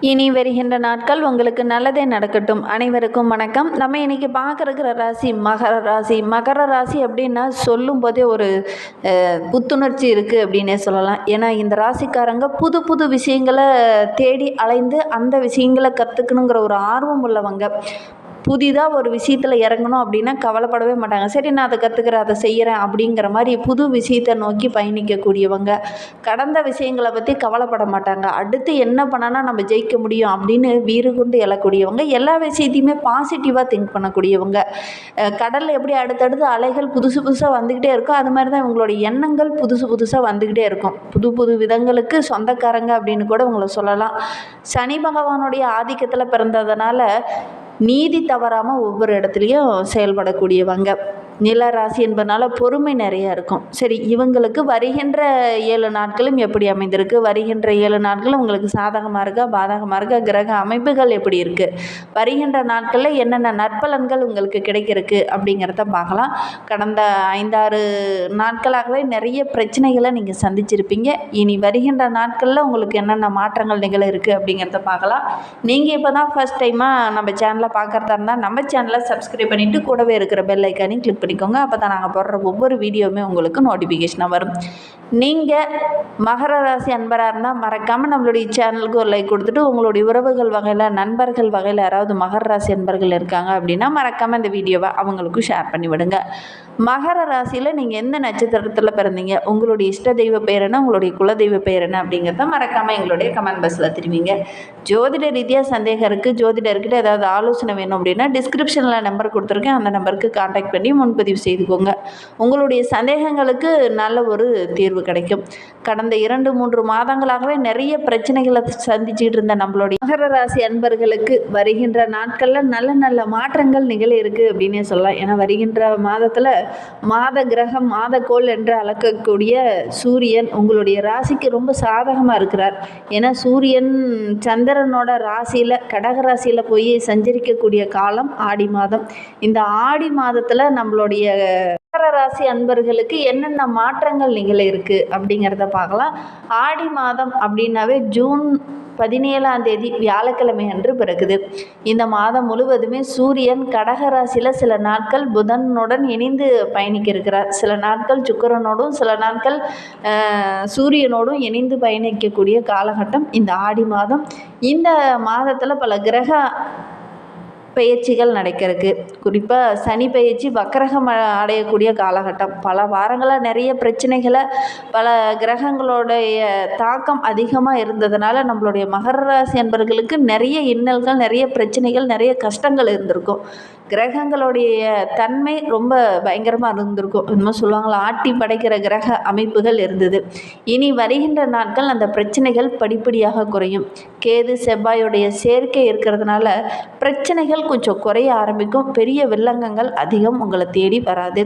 இனி வருகின்ற நாட்கள் உங்களுக்கு நல்லதே நடக்கட்டும். அனைவருக்கும் வணக்கம். நம்ம இன்னைக்கு பார்க்க ராசி மகர ராசி. மகர ராசி அப்படின்னா சொல்லும் போதே ஒரு புத்துணர்ச்சி இருக்குது அப்படின்னே சொல்லலாம். ஏன்னா இந்த ராசிக்காரங்க புது புது விஷயங்களை தேடி அலைந்து அந்த விஷயங்களை கற்றுக்கணுங்கிற ஒரு ஆர்வம் உள்ளவங்க. புதிதாக ஒரு விஷயத்தில் இறங்கணும் அப்படின்னா கவலைப்படவே மாட்டாங்க. சரி நான் அதை கற்றுக்கிறேன் அதை செய்கிறேன் அப்படிங்கிற மாதிரி புது விஷயத்தை நோக்கி பயணிக்கக்கூடியவங்க கடந்த விஷயங்களை பற்றி கவலைப்பட மாட்டாங்க. அடுத்து என்ன பண்ணனா நம்ம ஜெயிக்க முடியும் அப்படின்னு வீறு கொண்டு எழக்கூடியவங்க எல்லா விஷயத்தையுமே பாசிட்டிவாக திங்க் பண்ணக்கூடியவங்க. கடலில் எப்படி அடுத்தடுத்து அலைகள் புதுசு புதுசாக வந்துக்கிட்டே இருக்கோ அது மாதிரி தான் இவங்களோட எண்ணங்கள் புதுசு புதுசாக வந்துக்கிட்டே இருக்கும். புது புது விதங்களுக்கு சொந்தக்காரங்க அப்படின்னு கூட உங்களை சொல்லலாம். சனி பகவானுடைய ஆதிக்கத்தில் பிறந்ததுனால நீதி தவறாமல் ஒவ்வொரு இடத்துலையும் செயல்படக்கூடியவங்க. நில ராசி என்பதனால பொறுமை நிறைய இருக்கும். சரி இவங்களுக்கு வருகின்ற ஏழு நாட்களும் எப்படி அமைந்திருக்கு? வருகின்ற ஏழு நாட்களும் உங்களுக்கு சாதகமாக இருக்கா? பாதகமாக இருக்கா? கிரக அமைப்புகள் எப்படி இருக்குது வருகின்ற நாட்களில் என்னென்ன நற்பலன்கள் உங்களுக்கு கிடைக்கிறதுக்கு அப்படிங்கிறத பார்க்கலாம். கடந்த ஐந்தாறு நாட்களாகவே நிறைய பிரச்சனைகளை நீங்கள் சந்திச்சிருப்பீங்க. இனி வருகின்ற நாட்களில் உங்களுக்கு என்னென்ன மாற்றங்கள் நிகழ இருக்குது அப்படிங்கிறத பார்க்கலாம். நீங்கள் இப்போ தான் ஃபஸ்ட் டைமாக நம்ம சேனலை பார்க்குறதா இருந்தால் நம்ம சேனலை சப்ஸ்கிரைப் பண்ணிவிட்டு கூடவே இருக்கிற பெல் ஐக்கானையும் கிளிக் பண்ணிக்கோங்க அப்போ தான் நாங்கள் போடுற ஒவ்வொரு வீடியோவுமே உங்களுக்கு நோட்டிஃபிகேஷனாக வரும். நீங்கள் மகர ராசி அன்பராக இருந்தால் மறக்காமல் நம்மளுடைய சேனலுக்கு ஒரு லைக் கொடுத்துட்டு உங்களுடைய உறவுகள் வகையில் நண்பர்கள் வகையில் யாராவது மகர ராசி அன்பர்கள் இருக்காங்க அப்படின்னா மறக்காமல் இந்த வீடியோவை அவங்களுக்கும் ஷேர் பண்ணி விடுங்க மகர ராசியில் நீங்கள் எந்த நட்சத்திரத்தில் பிறந்தீங்க? உங்களுடைய இஷ்ட தெய்வ பெயர் என்ன? உங்களுடைய குலதெய்வ பெயர் என்ன? அப்படிங்கிறத மறக்காமல் எங்களுடைய கமெண்ட் பாக்ஸில் தெரிவிங்க. ஜோதிட ரீதியாக சந்தேகம் இருக்குது ஜோதிடர்கிட்ட ஏதாவது ஆலோசனை வேணும் அப்படின்னா டிஸ்கிரிப்ஷனில் நம்பர் கொடுத்துருக்கேன். அந்த நம்பருக்கு காண்டாக்ட் பண்ணி முன்பதிவு செய்துக்கோங்க. உங்களுடைய சந்தேகங்களுக்கு நல்ல ஒரு தீர்வு கிடைக்கும். கடந்த இரண்டு மூன்று மாதங்களாகவே நிறைய பிரச்சனைகளை சந்திச்சுக்கிட்டு இருந்த நம்மளுடைய மகர ராசி அன்பர்களுக்கு வருகின்ற நாட்களில் நல்ல நல்ல மாற்றங்கள் நிகழ இருக்குது அப்படின்னே சொல்லலாம். ஏன்னா வருகின்ற மாதத்தில் மாத கிரகம் மாத கோள் என்று அழைக்கக்கூடிய சூரியன் உங்களுடைய ராசிக்கு ரொம்ப சாதகமாக இருக்கிறார். ஏன்னா சூரியன் சந்திரனோட ராசியில் கடக ராசியில் போய் சஞ்சரிக்கக்கூடிய காலம் ஆடி மாதம். இந்த ஆடி மாதத்தில் நம்மளுடைய மகர ராசி அன்பர்களுக்கு என்னென்ன மாற்றங்கள் நிகழ இருக்குது அப்படிங்கிறத பார்க்கலாம். ஆடி மாதம் அப்படின்னாவே ஜூன் பதினேழாம் தேதி வியாழக்கிழமை அன்று பிறகுது. இந்த மாதம் முழுவதுமே சூரியன் கடகராசியில் சில நாட்கள் புதனுடன் இணைந்து பயணிக்க இருக்கிறார் சில நாட்கள் சுக்கிரனோடும் சில நாட்கள் சூரியனோடும் இணைந்து பயணிக்கக்கூடிய காலகட்டம் இந்த ஆடி மாதம். இந்த மாதத்தில் பல கிரக பயிற்சிகள் நடக்கிறதுக்கு. குறிப்பாக சனி பயிற்சி வக்கரகம் அடையக்கூடிய காலகட்டம். பல வாரங்களாக நிறைய பிரச்சனைகளை பல கிரகங்களுடைய தாக்கம் அதிகமாக இருந்ததுனால நம்மளுடைய மகர ராசி அன்பர்களுக்கு நிறைய இன்னல்கள் நிறைய பிரச்சனைகள் நிறைய கஷ்டங்கள் இருந்திருக்கும். கிரகங்களுடைய தன்மை ரொம்ப பயங்கரமாக இருந்திருக்கும். இன்னும் சொல்லுவாங்களா ஆட்டி படைக்கிற கிரக அமைப்புகள் இருந்தது. இனி வருகின்ற நாட்கள் அந்த பிரச்சனைகள் படிப்படியாக குறையும். கேது செவ்வாயுடைய சேர்க்கை இருக்கிறதுனால பிரச்சனைகள் கொஞ்சம் குறைய ஆரம்பிக்கும். பெரிய வில்லங்கங்கள் அதிகம் உங்களை தேடி வராது.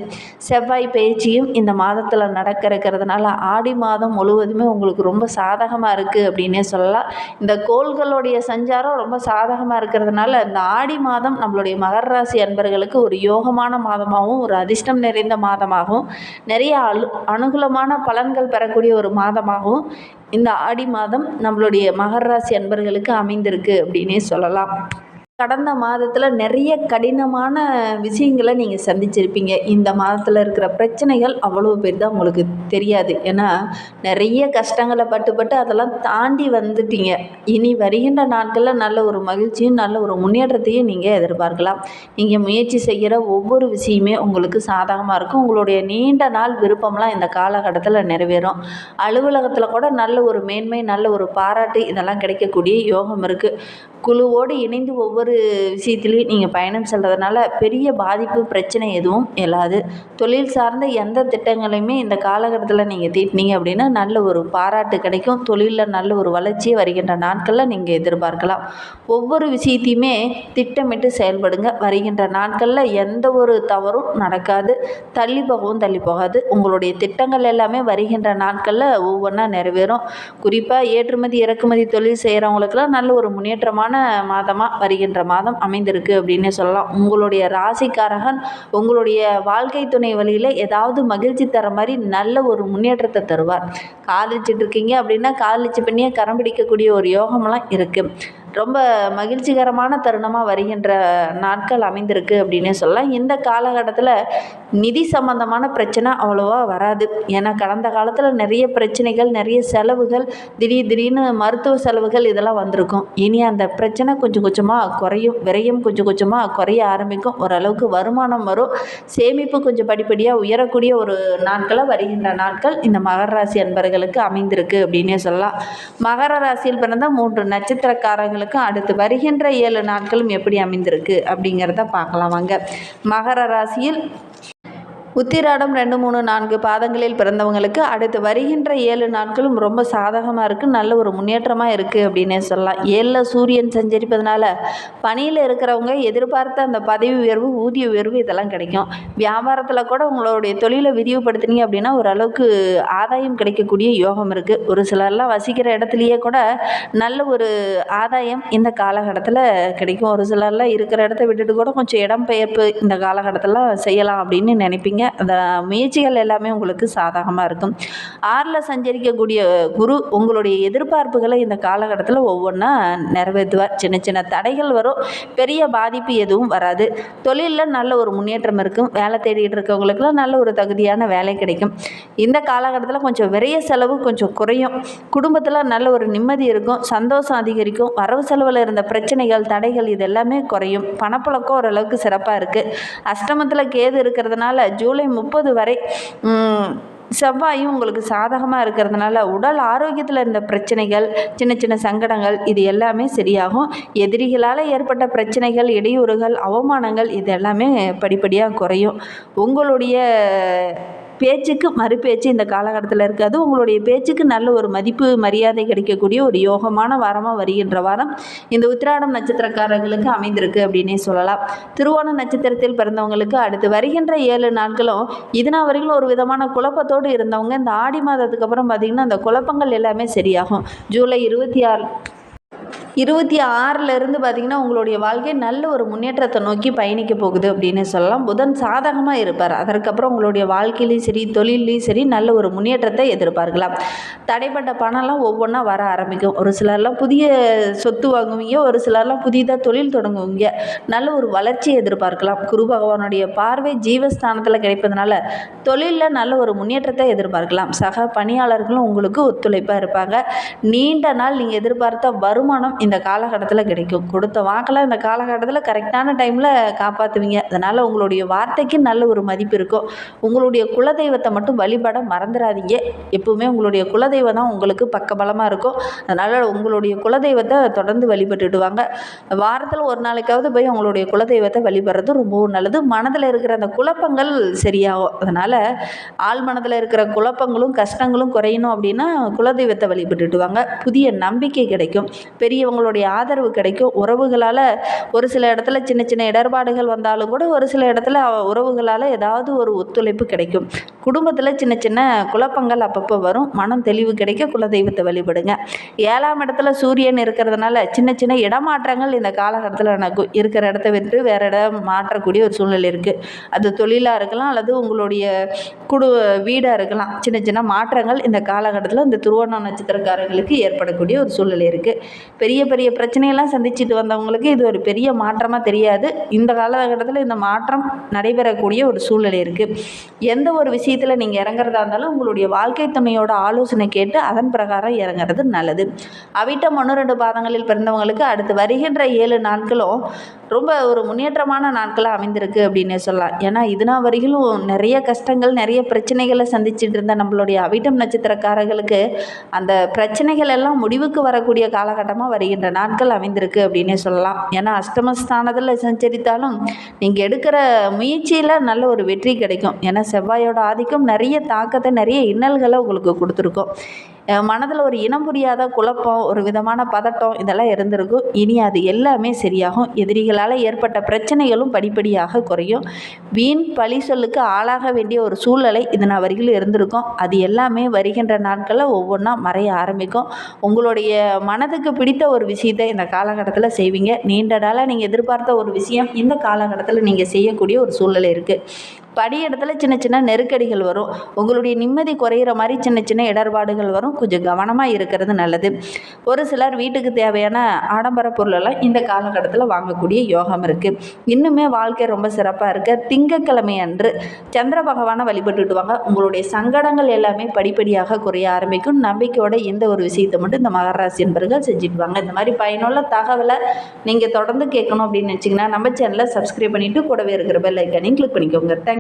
செவ்வாய் பயிற்சியும் இந்த மாதத்தில் நடக்க இருக்கிறதுனால ஆடி மாதம் முழுவதுமே உங்களுக்கு ரொம்ப சாதகமாக இருக்குது அப்படின்னே சொல்லலாம். இந்த கோள்களுடைய சஞ்சாரம் ரொம்ப சாதகமாக இருக்கிறதுனால இந்த ஆடி மாதம் நம்மளுடைய மகர ராசி அன்பர்களுக்கு ஒரு யோகமான மாதமாகவும் ஒரு அதிர்ஷ்டம் நிறைந்த மாதமாகவும் நிறைய அலு அனுகூலமான பலன்கள் பெறக்கூடிய ஒரு மாதமாகவும் இந்த ஆடி மாதம் நம்மளுடைய மகர ராசி அன்பர்களுக்கு அமைந்திருக்கு அப்படின்னே சொல்லலாம். கடந்த மாதத்தில் நிறைய கடினமான விஷயங்களை நீங்கள் சந்திச்சிருப்பீங்க. இந்த மாதத்தில் இருக்கிற பிரச்சனைகள் அவ்வளோ பேர் தான் உங்களுக்கு தெரியாது. ஏன்னா நிறைய கஷ்டங்களை பட்டு பட்டு அதெல்லாம் தாண்டி வந்துட்டீங்க. இனி வருகின்ற நாட்களில் நல்ல ஒரு மகிழ்ச்சியும் நல்ல ஒரு முன்னேற்றத்தையும் நீங்கள் எதிர்பார்க்கலாம். நீங்கள் முயற்சி செய்கிற ஒவ்வொரு விஷயமே உங்களுக்கு சாதகமாக இருக்கும். உங்களுடைய நீண்ட நாள் விருப்பம்லாம் இந்த காலகட்டத்தில் நிறைவேறும். அலுவலகத்தில் கூட நல்ல ஒரு மேன்மை நல்ல ஒரு பாராட்டு இதெல்லாம் கிடைக்கக்கூடிய யோகம் இருக்குது குழுவோடு இணைந்து ஒவ்வொரு விஷயத்துலையும் நீங்கள் பயணம் செல்கிறதுனால பெரிய பாதிப்பு பிரச்சனை எதுவும் எழாது தொழில் சார்ந்த எந்த திட்டங்களையுமே இந்த காலகட்டத்தில் நீங்கள் தீட்டினீங்க அப்படின்னா நல்ல ஒரு பாராட்டு கிடைக்கும். தொழிலில் நல்ல ஒரு வளர்ச்சியை வருகின்ற நாட்களில் நீங்கள் எதிர்பார்க்கலாம். ஒவ்வொரு விஷயத்தையுமே திட்டமிட்டு செயல்படுங்க. வருகின்ற நாட்களில் எந்த ஒரு தவறும் நடக்காது. தள்ளி போகவும் தள்ளி போகாது. உங்களுடைய திட்டங்கள் எல்லாமே வருகின்ற நாட்களில் ஒவ்வொன்றா நிறைவேறும். குறிப்பாக ஏற்றுமதி இறக்குமதி தொழில் செய்கிறவங்களுக்கெல்லாம் நல்ல ஒரு முன்னேற்றமான மாதமாக வருகின்ற மாதம் அமைந்திருக்கு அப்படின்னே சொல்லலாம். உங்களுடைய ராசிக்காரகன் உங்களுடைய வாழ்க்கை துணை வழியில் ஏதாவது மகிழ்ச்சி தர மாதிரி நல்ல ஒரு முன்னேற்றத்தை தருவார். காதலிச்சிட்டு இருக்கீங்க அப்படின்னா காதலிச்சு பண்ணியே கரம் பிடிக்கக்கூடிய ஒரு யோகமெல்லாம் இருக்குது ரொம்ப மகிழ்ச்சிகரமான தருணமாக வருகின்ற நாட்கள் அமைந்திருக்கு அப்படின்னே சொல்லலாம். இந்த காலகட்டத்தில் நிதி சம்பந்தமான பிரச்சனை அவ்வளோவா வராது. ஏன்னா கடந்த காலத்தில் நிறைய பிரச்சனைகள் நிறைய செலவுகள் திடீர் திடீர்னு மருத்துவ செலவுகள் இதெல்லாம் வந்திருக்கும். இனி அந்த பிரச்சனை கொஞ்சம் கொஞ்சமாக குறையும் விரயம் கொஞ்சம் கொஞ்சமாக குறைய ஆரம்பிக்கும். ஓரளவுக்கு வருமானம் வரும். சேமிப்பு கொஞ்சம் படிப்படியாக உயரக்கூடிய ஒரு நாட்களாக வருகின்ற நாட்கள் இந்த மகர ராசி அன்பர்களுக்கு அமைந்திருக்கு அப்படின்னே சொல்லலாம். மகர ராசியில் பிறந்த மூன்று நட்சத்திரக்காரங்களுக்கும் அடுத்து வருகின்ற ஏழு நாட்களும் எப்படி அமைந்திருக்கு அப்படிங்கிறத பார்க்கலாம் வாங்க. மகர ராசியில் உத்திராடம் ரெண்டு மூணு நான்கு பாதங்களில் பிறந்தவங்களுக்கு அடுத்து வருகின்ற ஏழு நாட்களும் ரொம்ப சாதகமாக இருக்குது நல்ல ஒரு முன்னேற்றமாக இருக்குது அப்படின்னே சொல்லலாம். ஏழில் சூரியன் சஞ்சரிப்பதனால பணியில் இருக்கிறவங்க எதிர்பார்த்த அந்த பதவி உயர்வு ஊதிய உயர்வு இதெல்லாம் கிடைக்கும். வியாபாரத்தில் கூட உங்களுடைய தொழிலை விரிவுபடுத்தினீங்க அப்படின்னா ஓரளவுக்கு ஆதாயம் கிடைக்கக்கூடிய யோகம் இருக்குது ஒரு சிலர்லாம் வசிக்கிற இடத்துலையே கூட நல்ல ஒரு ஆதாயம் இந்த காலகட்டத்தில் கிடைக்கும். ஒரு சிலர்லாம் இருக்கிற இடத்த விட்டுட்டு கூட கொஞ்சம் இடம்பெயர்ப்பு இந்த காலகட்டத்தில் செய்யலாம் அப்படின்னு நினைப்பீங்க. அந்த முயற்சிகள் எல்லாமே உங்களுக்கு சாதகமாக இருக்கும். ஆறில் சஞ்சரிக்கக்கூடிய குரு உங்களுடைய எதிர்பார்ப்புகளை இந்த காலகட்டத்தில் ஒவ்வொன்றா நிறைவேற்றுவார் சின்ன சின்ன தடைகள் வரும். பெரிய பாதிப்பு எதுவும் வராது. தொழிலில் நல்ல ஒரு முன்னேற்றம் இருக்கும். வேலை தேடிட்டு இருக்கவங்களுக்குலாம் நல்ல ஒரு தகுதியான வேலை கிடைக்கும். இந்த காலகட்டத்தில் கொஞ்சம் விரைய செலவு கொஞ்சம் குறையும். குடும்பத்தில் நல்ல ஒரு நிம்மதி இருக்கும். சந்தோஷம் அதிகரிக்கும். வரவு செலவில் இருந்த பிரச்சனைகள் தடைகள் இது எல்லாமே குறையும். பணப்புழக்கம் ஓரளவுக்கு சிறப்பாக இருக்குது அஷ்டமத்தில் கேது இருக்கிறதுனால ஜூலை முப்பது வரை செவ்வாயும் உங்களுக்கு சாதகமாக இருக்கிறதுனால உடல் ஆரோக்கியத்தில் இருந்த பிரச்சனைகள் சின்ன சின்ன சங்கடங்கள் இது எல்லாமே சரியாகும். எதிரிகளால் ஏற்பட்ட பிரச்சனைகள் இடையூறுகள் அவமானங்கள் இது எல்லாமே படிப்படியாக குறையும். உங்களுடைய பேச்சுக்கு மறுபேச்சு இந்த காலகட்டத்தில் இருக்காது. உங்களுடைய பேச்சுக்கு நல்ல ஒரு மதிப்பு மரியாதை கிடைக்கக்கூடிய ஒரு யோகமான வாரமாக வருகின்ற வாரம் இந்த உத்திராடம் நட்சத்திரக்காரர்களுக்கு அமைந்திருக்கு அப்படின்னே சொல்லலாம். திருவோண நட்சத்திரத்தில் பிறந்தவங்களுக்கு அடுத்து வருகின்ற ஏழு நாட்களும் இதுனா வரைக்கும் ஒரு விதமான குழப்பத்தோடு இருந்தவங்க இந்த ஆடி மாதத்துக்கு அப்புறம் பார்த்திங்கன்னா அந்த குழப்பங்கள் எல்லாமே சரியாகும். ஜூலை இருபத்தி ஆறு இருபத்தி ஆறிலிருந்து பார்த்திங்கன்னா உங்களுடைய வாழ்க்கை நல்ல ஒரு முன்னேற்றத்தை நோக்கி பயணிக்க போகுது அப்படின்னு சொல்லலாம். புதன் சாதகமாக இருப்பார். அதற்கப்புறம் உங்களுடைய வாழ்க்கையிலையும் சரி தொழிலையும் சரி நல்ல ஒரு முன்னேற்றத்தை எதிர்பார்க்கலாம். தடைப்பட்ட பணம்லாம் ஒவ்வொன்றா வர ஆரம்பிக்கும். ஒரு சிலர்லாம் புதிய சொத்து வாங்குவீங்க ஒரு சிலர்லாம் புதிதாக தொழில் தொடங்குவீங்க. நல்ல ஒரு வளர்ச்சியை எதிர்பார்க்கலாம். குரு பகவானுடைய பார்வை ஜீவஸ்தானத்தில் கிடைப்பதனால தொழிலில் நல்ல ஒரு முன்னேற்றத்தை எதிர்பார்க்கலாம். சக பணியாளர்களும் உங்களுக்கு ஒத்துழைப்பாக இருப்பாங்க. நீண்ட நாள் நீங்கள் எதிர்பார்த்த வருமானம் இந்த காலகட்டத்தில் கிடைக்கும். கொடுத்த வாக்கெல்லாம் இந்த காலகட்டத்தில் கரெக்டான டைமில் காப்பாற்றுவீங்க அதனால் உங்களுடைய வார்த்தைக்கு நல்ல ஒரு மதிப்பு இருக்கும். உங்களுடைய குலதெய்வத்தை மட்டும் வழிபட மறந்துடாதீங்க எப்பவுமே உங்களுடைய குலதெய்வம் தான் உங்களுக்கு பக்கபலமாக இருக்கும். அதனால் உங்களுடைய குலதெய்வத்தை தொடர்ந்து வழிபட்டுட்டு வாங்க வாரத்தில் ஒரு நாளைக்காவது போய் உங்களுடைய குலதெய்வத்தை வழிபடுறது ரொம்பவும் நல்லது. மனதில் இருக்கிற அந்த குழப்பங்கள் சரியாகும். அதனால் ஆள் மனதில் இருக்கிற குழப்பங்களும் கஷ்டங்களும் குறையணும் அப்படின்னா குலதெய்வத்தை வழிபட்டுட்டு வாங்க புதிய நம்பிக்கை கிடைக்கும். பெரிய இவங்களுடைய ஆதரவு கிடைக்கும். உறவுகளால் ஒரு சில இடத்துல சின்ன சின்ன இடர்பாடுகள் வந்தாலும் கூட ஒரு சில இடத்துல உறவுகளால் ஏதாவது ஒரு ஒத்துழைப்பு கிடைக்கும். குடும்பத்தில் சின்ன சின்ன குழப்பங்கள் அப்பப்போ வரும். மனம் தெளிவு கிடைக்க குலதெய்வத்தை வழிபடுங்க. ஏழாம் இடத்துல சூரியன் இருக்கிறதுனால சின்ன சின்ன இடமாற்றங்கள் இந்த காலகட்டத்தில் நடக்கும் இருக்கிற இடத்த விட்டு வேறு இடம் மாற்றக்கூடிய ஒரு சூழ்நிலை இருக்குது அது தொழிலாக இருக்கலாம் அல்லது உங்களுடைய குடு வீடாக இருக்கலாம். சின்ன சின்ன மாற்றங்கள் இந்த காலகட்டத்தில் இந்த துருவண நட்சத்திரக்காரங்களுக்கு ஏற்படக்கூடிய ஒரு சூழ்நிலை இருக்குது பெரிய பெரிய பிரச்சனையெல்லாம் சந்திச்சுட்டு வந்தவங்களுக்கு இது ஒரு பெரிய மாற்றமாக தெரியாது. இந்த காலகட்டத்தில் இந்த மாற்றம் நடைபெறக்கூடிய ஒரு சூழ்நிலை இருக்குது எந்த ஒரு விஷயத்தில் நீங்கள் இறங்குறதா இருந்தாலும் உங்களுடைய வாழ்க்கை துணையோட ஆலோசனை கேட்டு அதன் பிரகாரம் இறங்குறது நல்லது. அவிட்டம் ஒன்று ரெண்டு பாதங்களில் பிறந்தவங்களுக்கு அடுத்து வருகின்ற ஏழு நாட்களும் ரொம்ப ஒரு முன்னேற்றமான நாட்களாக அமைந்திருக்கு அப்படின்னே சொல்லலாம். ஏன்னா இதுனா வரையிலும் நிறைய கஷ்டங்கள் நிறைய பிரச்சனைகளை சந்திச்சுட்டு இருந்த நம்மளுடைய அவிட்டம் நட்சத்திரக்காரர்களுக்கு அந்த பிரச்சனைகள் எல்லாம் முடிவுக்கு வரக்கூடிய காலகட்டமாக வருகின்ற நாட்கள் அமைந்திருக்கு அப்படின்னே சொல்லலாம். ஏன்னா அஷ்டமஸ்தானத்தில் சஞ்சரித்தாலும் நீங்கள் எடுக்கிற முயற்சியில் நல்ல ஒரு வெற்றி கிடைக்கும். ஏன்னா செவ்வாயோட ஆதிக்கம் நிறைய தாக்கத்தை நிறைய இன்னல்களை உங்களுக்கு கொடுத்துருக்கோம். மனதில் ஒரு இனம் புரியாத குழப்பம் ஒரு விதமான பதட்டம் இதெல்லாம் இருந்திருக்கும் இனி அது எல்லாமே சரியாகும். எதிரிகளால் ஏற்பட்ட பிரச்சனைகளும் படிப்படியாக குறையும். வீண் பழி சொல்லுக்கு ஆளாக வேண்டிய ஒரு சூழ்நிலை இது நான் இருந்திருக்கும். அது எல்லாமே வருகின்ற நாட்களில் ஒவ்வொன்றா மறைய ஆரம்பிக்கும். உங்களுடைய மனதுக்கு பிடித்த ஒரு விஷயத்தை இந்த காலகட்டத்தில் செய்வீங்க. நீண்ட நாளாக நீங்கள் எதிர்பார்த்த ஒரு விஷயம் இந்த காலகட்டத்தில் நீங்கள் செய்யக்கூடிய ஒரு சூழ்நிலை இருக்குது படியிடத்துல சின்ன சின்ன நெருக்கடிகள் வரும். உங்களுடைய நிம்மதி குறையிற மாதிரி சின்ன சின்ன இடர்பாடுகள் வரும். கொஞ்சம் கவனமாக இருக்கிறது நல்லது. ஒரு சிலர் வீட்டுக்கு தேவையான ஆடம்பர பொருளெல்லாம் இந்த காலகட்டத்தில் வாங்கக்கூடிய யோகம் இருக்குது இன்னுமே வாழ்க்கை ரொம்ப சிறப்பாக இருக்க. திங்கக்கிழமை அன்று சந்திர பகவானை வழிபட்டுட்டு வாங்க உங்களுடைய சங்கடங்கள் எல்லாமே படிப்படியாக குறைய ஆரம்பிக்கும். நம்பிக்கையோட இந்த ஒரு விஷயத்தை மட்டும் இந்த மகராசி என்பர்கள் செஞ்சுட்டு வாங்க. இந்த மாதிரி பயனுள்ள தகவலை நீங்கள் தொடர்ந்து கேட்கணும் அப்படின்னு நினச்சிங்கன்னா நம்ம சேனலை சப்ஸ்கிரைப் பண்ணிவிட்டு கூடவே இருக்கிற பெல் ஐக்கானையும் கிளிக் பண்ணிக்கோங்க. தேங்க்